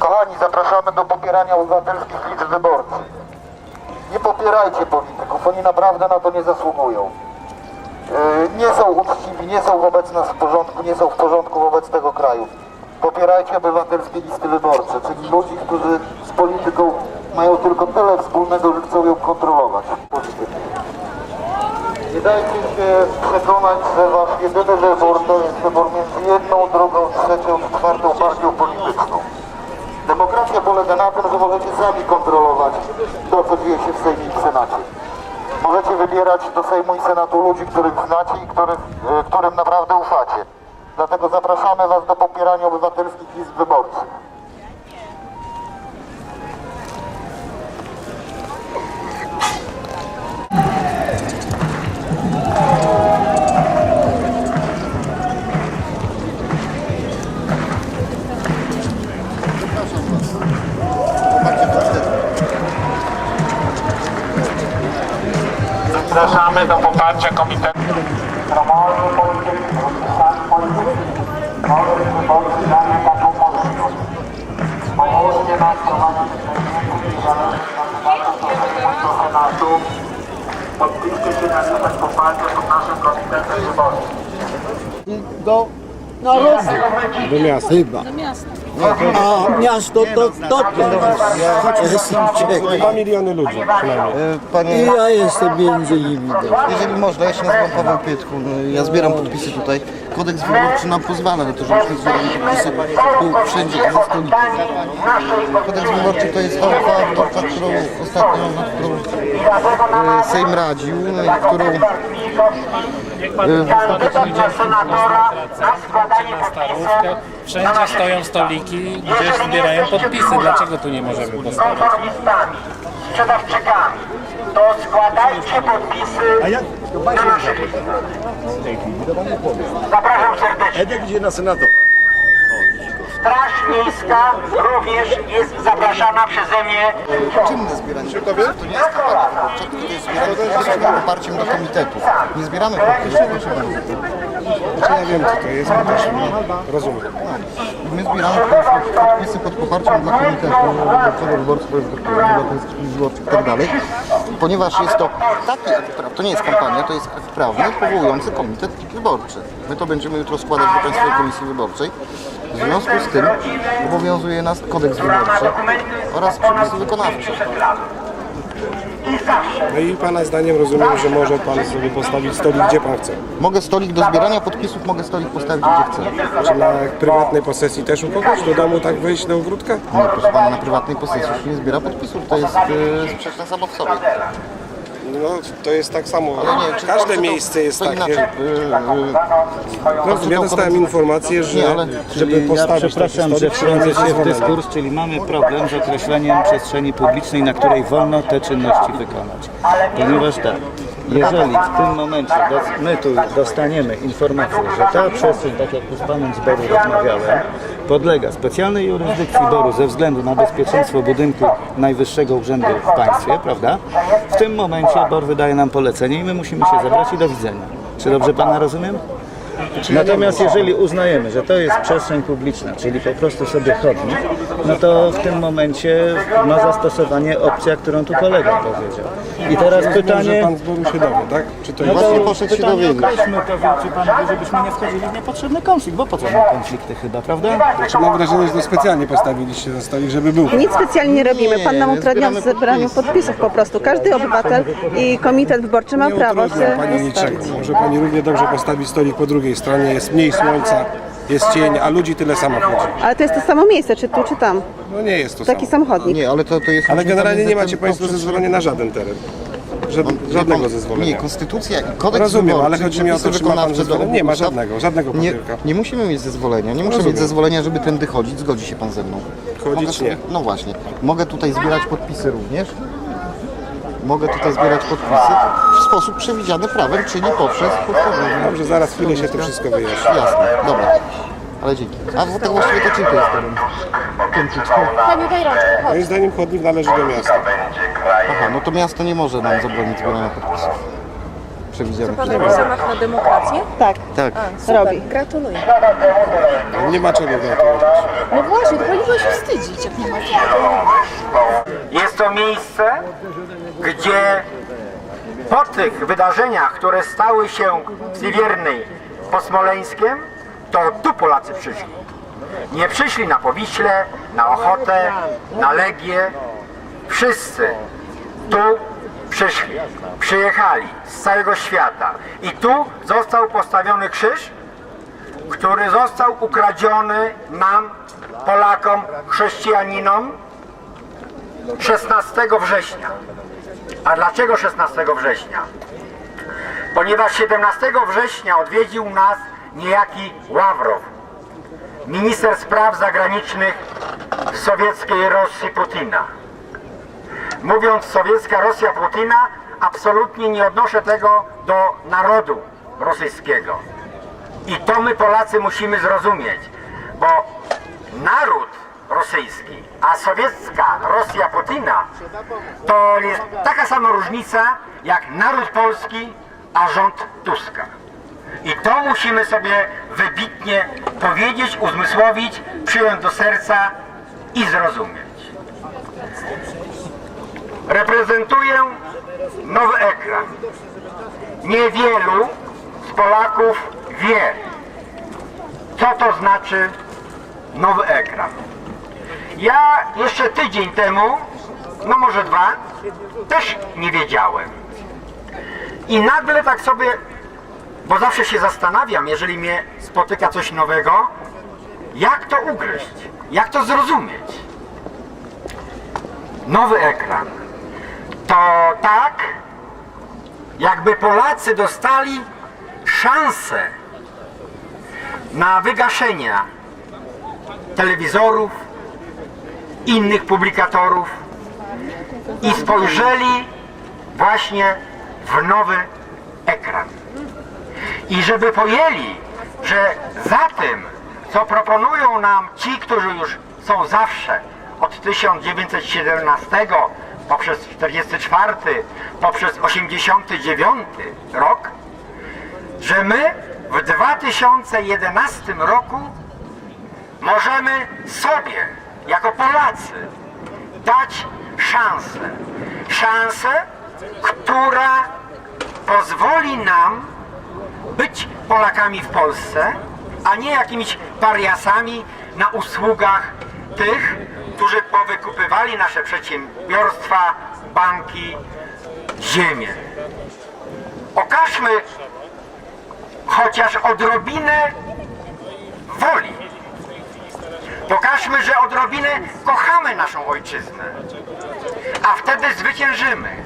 Kochani, zapraszamy do popierania obywatelskich list wyborczych. Nie popierajcie polityków, oni naprawdę na to nie zasługują. Yy, Nie są uczciwi, nie są wobec nas w porządku, nie są w porządku wobec tego kraju. Popierajcie obywatelskie listy wyborcze, czyli ludzi, którzy z polityką mają tylko tyle wspólnego, że chcą ją kontrolować. Nie dajcie się przekonać, że wasz jedyny wybór to jest wybór między jedną, drugą, trzecią, czwartą partią polityczną. Demokracja polega na tym, że możecie sami kontrolować to, co dzieje się w Sejmie i w Senacie. Możecie wybierać do Sejmu i Senatu ludzi, których znacie i których, e, którym naprawdę ufacie. Dlatego zapraszamy Was do popierania obywatelskich list wyborczych. Zapraszamy do poparcia Komitetu Promocji Polityki, Polityki. Nowych wyborów damy taką możliwość. Pomóżcie nam prowadzić przejęcie niezależnych kandydatów do i Senatu. Podpiszcie się na listach poparcia pod naszym Komitetem Wyborczym. do narodu. Do miasta. Chyba. A miasto to to. Dwa miliony ludzi przynajmniej. I Panie, ja jestem między nimi. jeżeli można, ja się nazywam Paweł Pietku, no, ja zbieram podpisy tutaj. Kodeks wyborczy nam pozwala na to, żebyśmy zbierali podpisy tu wszędzie ze stolicy. Kodeks wyborczy to jest ta uchwała wyborcza, którą ostatnio, nad którą e, Sejm radził, no którą Kandydat na senatora na składanie podpisów Wszędzie stoją stoliki, gdzie zbierają podpisy. Dlaczego tu nie możemy postawić? konformistami, sprzedawczykami, to składajcie podpisy na naszych listach. Zapraszam serdecznie. Edek idzie na senatora. Straż Miejska również jest zapraszana przeze mnie. czynne zbieranie podpisów to nie jest kampania wyborcza, tylko to jest zbieranie podpisów poparciem dla komitetów. Nie zbieramy podpisów, proszę bardzo. Znaczy ja wiem co to jest, bo też rozumiem. My zbieramy podpisy pod poparciem dla komitetu wyborczego, wyborców obywatelskich, wyborczych itd. Ponieważ jest to taki akt prawny, to nie jest kampania, to jest akt prawny powołujący komitet wyborczy. My to będziemy jutro składać do Państwowej Komisji Wyborczej. W związku z tym obowiązuje nas kodeks wyborczy oraz przepisy wykonawcze. No i Pana zdaniem rozumiem, że może Pan sobie postawić stolik gdzie Pan chce. Mogę stolik do zbierania podpisów, mogę stolik postawić gdzie chcę. Czy na prywatnej posesji też u kogoś? Do domu tak wejść do ogródka? Nie, proszę Pana, na prywatnej posesji się nie zbiera podpisów, to jest e, sprzeczne samo w sobie. No to jest tak samo. Ale nie, czy Każde to- miejsce jest takie. inaczej. No, ja dostałem informację, że Nie, ale- żeby ja postawić taki przepraszam, że wtrącę się w dyskurs, czyli mamy problem z określeniem przestrzeni publicznej, na której wolno te czynności wykonać. Ponieważ tak, jeżeli w tym momencie my tu dostaniemy informację, że ta przestrzeń, tak jak z Panem z Boru rozmawiałem, podlega specjalnej jurysdykcji Boru ze względu na bezpieczeństwo budynku Najwyższego Urzędu w państwie, prawda? W tym momencie Bor wydaje nam polecenie i my musimy się zebrać i do widzenia. Czy dobrze Pana rozumiem? Natomiast jeżeli uznajemy, że to jest przestrzeń publiczna, czyli po prostu sobie chodnik, no to w tym momencie ma zastosowanie opcja, którą tu kolega powiedział. I teraz pytanie... Pan z Boru się dowie, tak? Czy to No jest... Właśnie poszedł się pytanie dowiedzieć. określmy to, czy pan wie, żebyśmy nie wchodzili w niepotrzebny konflikt, bo po co nam konflikty chyba, prawda? Czy mam wrażenie, że to specjalnie postawiliście ten stolik, żeby był? Nic specjalnie nie robimy. Pan nam utrudnia w zebraniu podpisów po prostu. Każdy obywatel i komitet wyborczy ma Nie prawo utrudnia się Pani niczego. Może Pani równie dobrze postawić stolik po drugiej stronie, jest mniej słońca, jest cień, a ludzi tyle samo chodzi. Ale to jest to samo miejsce, czy tu, czy tam. No nie jest to Taki samo. sam chodnik. Nie, ale to, to jest... Ale generalnie nie macie Państwo zezwolenia na żaden teren. Żad, Wie żadnego zezwolenia. Nie, konstytucja i kodeks Rozumiem, wyborczy, ale chodzi mi o to, przepisy czy ma pan wykonawcze do zezwolenie. Nie ma ustaw. żadnego, żadnego Nie, papierka. nie musimy mieć zezwolenia, nie muszę Rozumiem. mieć zezwolenia, żeby tędy chodzić, zgodzi się pan ze mną. Chodzić Mogę sobie- nie. No właśnie. Mogę tutaj zbierać podpisy również. Mogę tutaj zbierać podpisy w sposób przewidziany prawem, czyli poprzez podstawienie. Dobrze, zaraz chwilę się to wszystko wyjaśni. Jasne, dobra. Ale dzięki. A w- tak właściwie to czym to jest teren? Tym czy czym? Moim zdaniem chodnik należy do miasta. Aha, no to miasto nie może nam zabronić zbierania podpisów. Przewidzianych. Pan w ramach na demokrację? Tak. Tak. robi. Gratuluję. Nie ma czego gratulować. No właśnie, to powinno się wstydzić, jak nie ma miejsce, gdzie po tych wydarzeniach, które stały się w Liwiernej pod Smoleńskiem, to tu Polacy przyszli. Nie przyszli na Powiśle, na Ochotę, na Legię. Wszyscy tu przyszli, przyjechali z całego świata. I tu został postawiony krzyż, który został ukradziony nam, Polakom, chrześcijaninom, 16 września. A dlaczego 16 września? Ponieważ 17 września odwiedził nas niejaki Ławrow, minister spraw zagranicznych sowieckiej Rosji Putina. Mówiąc sowiecka Rosja Putina, absolutnie nie odnoszę tego do narodu rosyjskiego. I to my Polacy musimy zrozumieć, bo rosyjski, a sowiecka Rosja Putina to jest taka sama różnica jak naród polski, a rząd Tuska. I to musimy sobie wybitnie powiedzieć, uzmysłowić, przyjąć do serca i zrozumieć. Reprezentuję nowy ekran. Niewielu z Polaków wie, co to znaczy nowy ekran. Ja jeszcze tydzień temu, no może dwa, też nie wiedziałem. I nagle tak sobie, bo zawsze się zastanawiam, jeżeli mnie spotyka coś nowego, jak to ugryźć, jak to zrozumieć. Nowy ekran. To tak, jakby Polacy dostali szansę na wygaszenia telewizorów, innych publikatorów i spojrzeli właśnie w nowy ekran. I żeby pojęli, że za tym, co proponują nam ci, którzy już są zawsze od 1917 poprzez 44, poprzez 89 rok, że my w 2011 roku możemy sobie, jako Polacy, dać szansę. Szansę, która pozwoli nam być Polakami w Polsce, a nie jakimiś pariasami na usługach tych, którzy powykupywali nasze przedsiębiorstwa, banki, ziemię. Okażmy chociaż odrobinę woli. Pokażmy, że odrobinę kochamy naszą ojczyznę, a wtedy zwyciężymy.